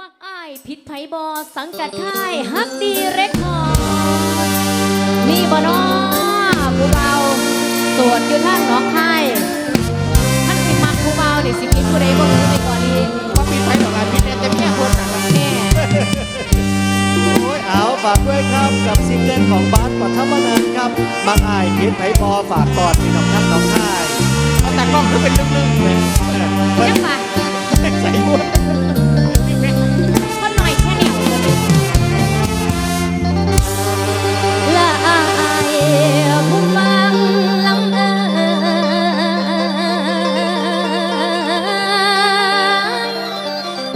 มักอายผิดไผบอสังกัดค่ายฮักดีเรคคอร์ดมีบ่นอผู้เบาตรวจอยู่ท่างหน้องค่ายท่านสิมักผู้เบาเนี่สิผิดผู้ใดบ่รู้ไปก่อนดีว่ามีไฟหรอกอะพี่เนี่ยเต็มแค่คนนะครับแน่โอ้ยเอาฝากด้วยครับกับซิงเกิลของบาสปัทมนันครับบางอายเพชรไผ่พอฝากตอดพี่น้องครับน้องค่ายเอาแต่กล้องคือเป็นลึกๆ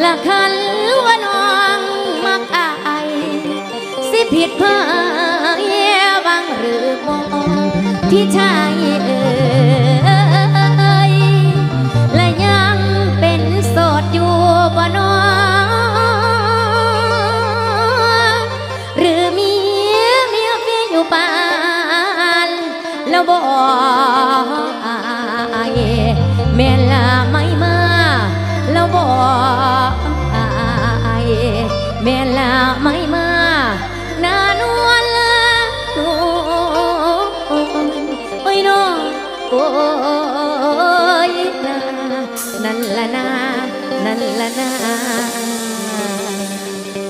ละคันว่าน้องมักอาย สิผิดเพยบังหรือมองที่ชายเอ่ยและยังเป็นโสดอยู่บ่น้อง หรือมีเมียเฟียอยู่ปานแล้วบอกอายแม่ละไม่ แม่นละไม่มาหน้านวลละโอ้ยน้องโอ้ยนานั่นละนานั่นละนา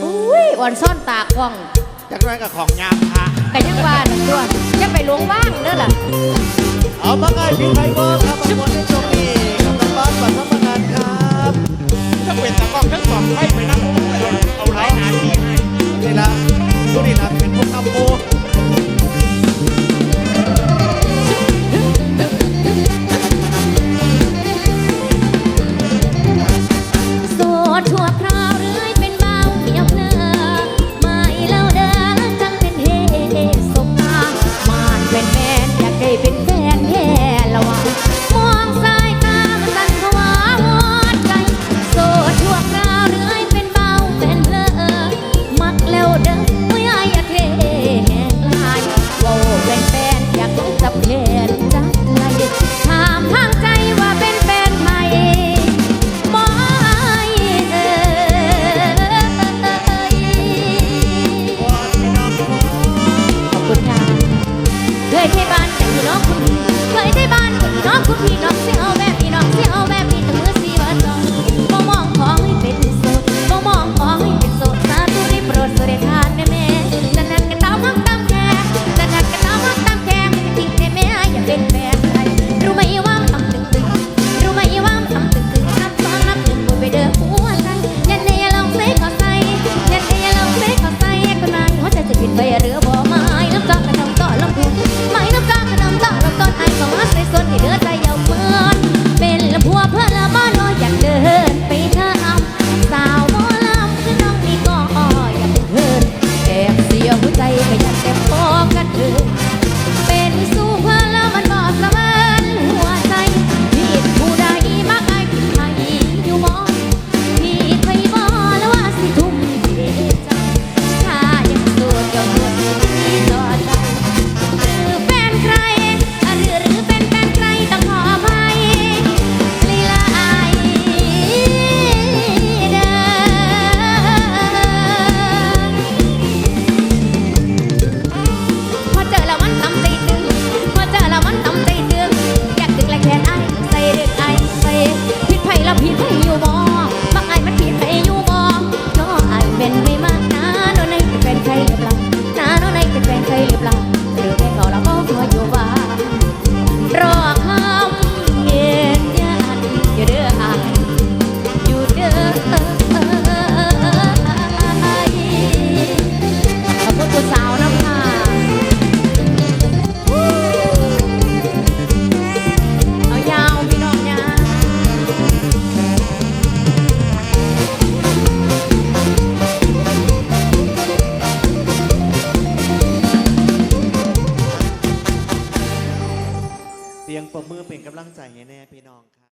อุ้ยอ่อนซ่อนตากว่องจากนั้นกับของยามพระกันยังว่าหนึ่งตัวจะไปหลวงว่างเด้อล่ะเอาบางอายเพชรไผ่พอครับบางคนในช่วงนี้กับ คุณพี่น้องเสียเอาแบบพี่น้องเสียเอาแบบพี่แต่มือสีบาจองบ่มองของให้เป็นโสดบ่มองของให้เป็นโสดสาธุได้โปรดโสดทานแม่แม่นั่นนั่นก็ตามฮักตามแค่นั่นนั่นก็ตามฮักตามแค่ไม่ทิ้งแม่แม่อย่าเป็นแฟนใครรู้ไหมว่ามันทำตึงตึงรู้ไหมว่ามันทำตึกตึกนับซ้อนนับหนึ่งบนไปเดินหัวใจยันเนยลองเซ็กก็ใส่ยันเนยลองเซ็กก็ใส่คนนายหัวใจจะผิดไปหรือบ่ไม้น้ำตากระนำต่อลำพูนไม่น้ำตากระนำต่อลำต้นไอ้ก็มาใส่ส่วนให้เดือ ปมมือเป็นกำลังใจแน่พี่น้อง